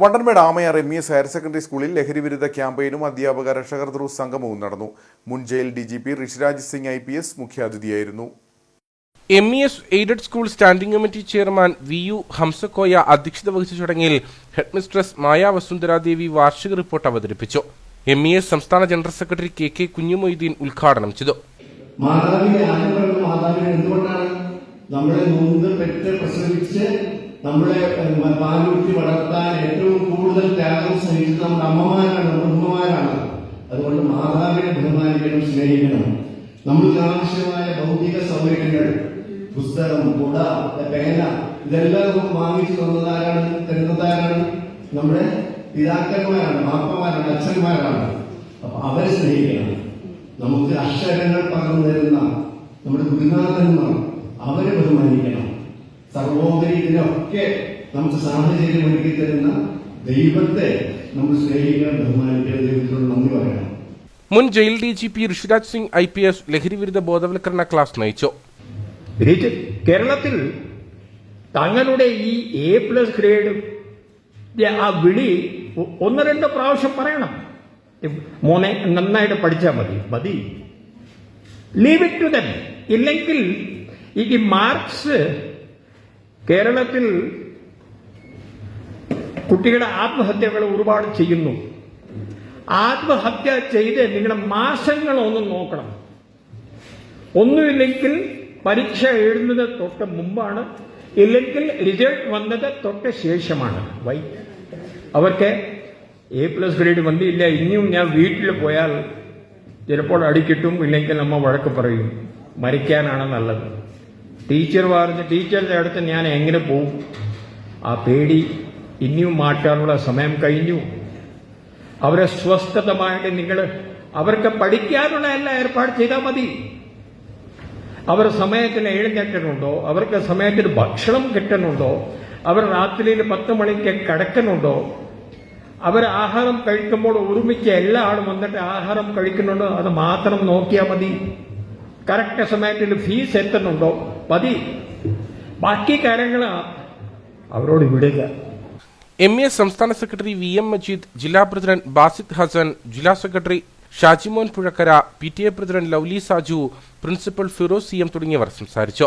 Vandanmedu Amayar M E S higher secondary സ്കൂളിൽ ലഹരി വിരുദ്ധ ക്യാമ്പയിനും അധ്യാപക രക്ഷകർ ധ്രുവ സംഗമവും നടന്നു. മുൻ jail D G P Rishiraj Singh I P S മുഖ്യാതിഥിയായിരുന്നു. M E S aided school standing committee chairman V U Hamsakoya അധ്യക്ഷത വഹിച്ച ചടങ്ങിൽ ഹെഡ്മിസ്ട്രസ് മായ വസുന്ധരാദേവി വാർഷിക റിപ്പോർട്ട് അവതരിപ്പിച്ചു. എം ഇ എസ് സംസ്ഥാന general secretary K K Kunhimoideen ഉദ്ഘാടനം ചെയ്തു. നമ്മളെ നമ്മളെ വളർത്താൻ ത്യാഗം സഹിച്ചത് നമ്മുടെ അമ്മമാരാണ് ബ്രഹ്മമാരാണ്. അതുകൊണ്ട് മാതാവിനെ ബഹുമാനിക്കണം സ്നേഹിക്കണം. നമ്മൾക്ക് ആവശ്യമായ ഭൗതിക സൗകര്യങ്ങൾ പുസ്തകം കുട പേന ഇതെല്ലാം നമുക്ക് വാങ്ങിച്ചു തന്നതാരാണ്? തരുന്നതാരാണ്? നമ്മുടെ പിതാക്കന്മാരാണ് മാപ്പമാരാണ് അച്ഛന്മാരാണ്. അപ്പൊ അവരെ സ്നേഹിക്കണം. നമുക്ക് അക്ഷരങ്ങൾ പകർന്നു തരുന്ന നമ്മുടെ ഗുരുനാഥന്മാർ അവരെ ബഹുമാനിക്കണം. സർവോപരി ഇതിനൊക്കെ നമുക്ക് സാഹചര്യം ഒരുക്കി തരുന്ന ദൈവത്തെ നമ്മൾ സ്നേഹിക്കണം ബഹുമാനിക്കണം ദൈവത്തിനോട് നന്ദി പറയണം. മുൻ jail D G P Rishiraj Singh I P S ലഹരിവിരുദ്ധ ബോധവൽക്കരണ ക്ലാസ് നയിച്ചു. കേരളത്തിൽ തങ്ങളുടെ ഈ എ പ്ലസ് ഗ്രേഡ് ആ വിളി ഒന്ന് രണ്ട് പ്രാവശ്യം പറയണം. മോനെ നന്നായിട്ട് പഠിച്ചാൽ മതി. മതി. ലീവ് ഇറ്റ് ടു ദം ഇല്ലെങ്കിൽ ഈ മാർക്സ് കേരളത്തിൽ കുട്ടികളുടെ ആത്മഹത്യകൾ ഒരുപാട് ചെയ്യുന്നു. ആത്മഹത്യ ചെയ്ത് നിങ്ങളുടെ മാസങ്ങളൊന്നും നോക്കണം. ഒന്നുമില്ലെങ്കിൽ പരീക്ഷ എഴുതുന്നത് തൊട്ട് മുമ്പാണ്. ഇല്ലെങ്കിൽ റിസൾട്ട് വന്നത് തൊട്ട് ശേഷമാണ്. വൈ. അവർക്ക് എ പ്ലസ് ഗ്രേഡ് വന്നില്ല. ഇനിയും ഞാൻ വീട്ടിൽ പോയാൽ ചിലപ്പോൾ അടിക്കിട്ടും ഇല്ലെങ്കിൽ നമ്മ വഴക്ക് പറയും. മരിക്കാനാണ് നല്ലത്. ടീച്ചർ പറഞ്ഞ് ടീച്ചറിന്റെ അടുത്ത് ഞാൻ എങ്ങനെ പോകും ആ പേടി ഇനിയും മാറ്റാനുള്ള സമയം കഴിഞ്ഞു. അവരെ സ്വസ്ഥതമായിട്ട് നിങ്ങൾ അവർക്ക് പഠിക്കാനുള്ള എല്ലാം ഏർപ്പാട് ചെയ്താൽ മതി. അവർ സമയത്തിന് എഴുന്നേറ്റണുണ്ടോ? അവർക്ക് സമയത്തിന് ഭക്ഷണം കിട്ടണുണ്ടോ? അവർ രാത്രിയിൽ പത്ത് മണിക്ക് കിടക്കുന്നുണ്ടോ അവർ ആഹാരം കഴിക്കുമ്പോൾ ഒരുമിച്ച് എല്ലാ ആളും വന്നിട്ട് ആഹാരം കഴിക്കുന്നുണ്ടോ? അത് മാത്രം നോക്കിയാൽ മതി. കറക്റ്റ് സമയത്തിൽ ഫീസ് എത്തുന്നുണ്ടോ? മതി. ബാക്കി കാര്യങ്ങൾ അവരോട് വിടുക. എം എ സംസ്ഥാന സെക്രട്ടറി വി എം മജീദ് ജില്ലാ പ്രസിഡന്റ് ബാസിദ് ഹസൻ ജില്ലാ secretary Shajimon Puzhakkara P T A president Lovely Saju principal Firoz C M തുടങ്ങിയവർ സംസാരിച്ചു.